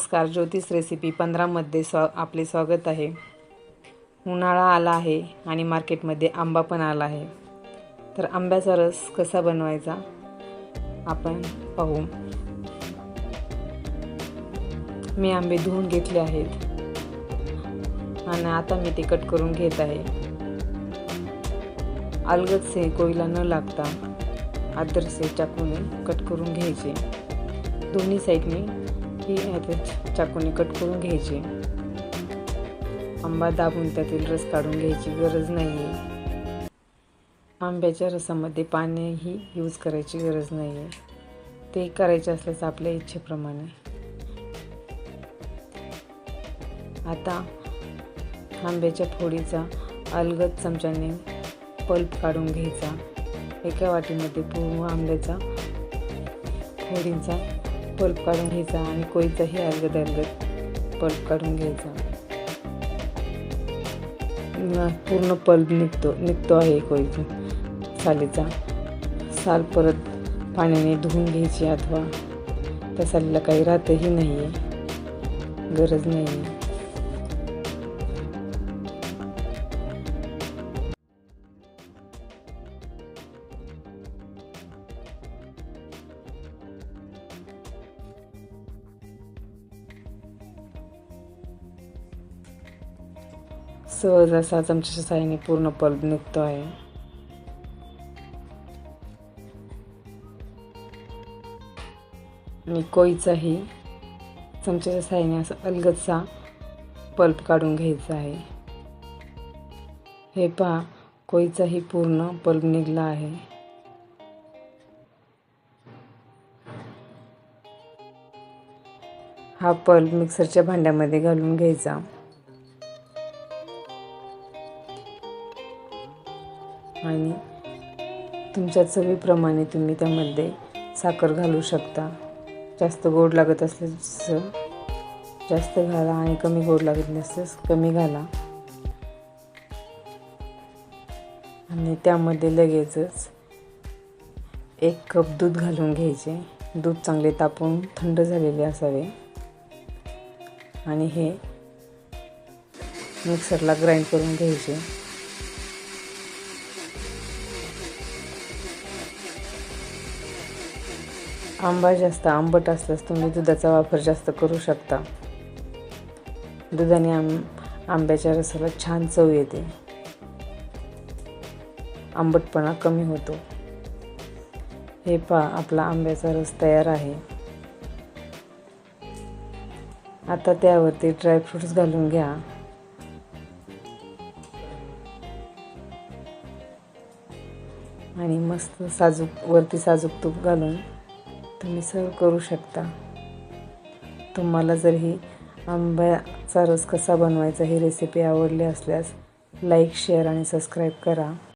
नमस्कार ज्योतिष रेसिपी पंधरामध्ये स्वा आपले स्वागत आहे. उन्हाळा आला आहे आणि मार्केटमध्ये आंबा पण आला आहे. तर आंब्याचा रस कसा बनवायचा? आपण पाहू. मी आंबे धुवून घेतले आहेत. आणि आता मी ते कट करून घेत आहे. अलगदसे कोयला न लागता आदरसे चाकूने कट करून घ्यायचे. दोन्ही साईडने की ह्याचे चाकूने कट करून घ्यायचे. आंबा दाबून त्यातील रस काढून घ्यायची गरज नाही आहे आंब्याच्या रसामध्ये पाणीही यूज करायची गरज नाही आहे ते करायचे असल्यास आपल्या इच्छेप्रमाणे. आता आंब्याच्या फोडीचा अलगद चमच्याने पल्प काढून घ्यायचा. एका वाटीमध्ये पूर्ण आंब्याचा फोडींचा पल्प काढून घ्यायचा आणि कोयीचाही अर्गद अलगद पल्प काढून घ्यायचा. पूर्ण पल्प निघतो निघतो आहे कोयचा सालीचा. साल परत पाण्याने धुवून घ्यायची अथवा त्या सालीला काही राहतही नाही आहे गरज नाही आहे सहज असा चमच्याच्या साहाय्याने पूर्ण पल्प निघतो आहे आणि कोईचाही चमच्याच्या साहाय्याने असा अलगदचा पल्प काढून घ्यायचा आहे हे पहा कोईचाही पूर्ण पल्प निघला आहे हा पल्प मिक्सरच्या भांड्यामध्ये घालून घ्यायचा आणि तुमच्या चवीप्रमाणे तुम्ही त्यामध्ये साखर घालू शकता. जास्त गोड लागत असल्यास जास्त घाला आणि कमी गोड लागत नसल्यास कमी घाला. आणि त्यामध्ये लगेचच एक कप दूध घालून घ्यायचे. दूध चांगले तापून थंड झालेले असावे. आणि हे मिक्सरला ग्राइंड करून घ्यायचे. आंबा जास्त आंबट असल्यास तुम्ही दुधाचा वापर जास्त करू शकता. दुधाने आंब आंब्याच्या रसाला छान चव येते. आंबटपणा कमी होतो. हे पा आपला आंब्याचा रस तयार आहे. आता त्यावरती ड्रायफ्रूट्स घालून घ्या. आणि मस्त साजूक वरती साजूक तूप घालून तुम्ही सर्व करू शकता. तुम्हाला जर ही आंब्याचा रस कसा बनवायचा ही रेसिपी आवडली असल्यास लाईक शेअर आणि सबस्क्राईब करा.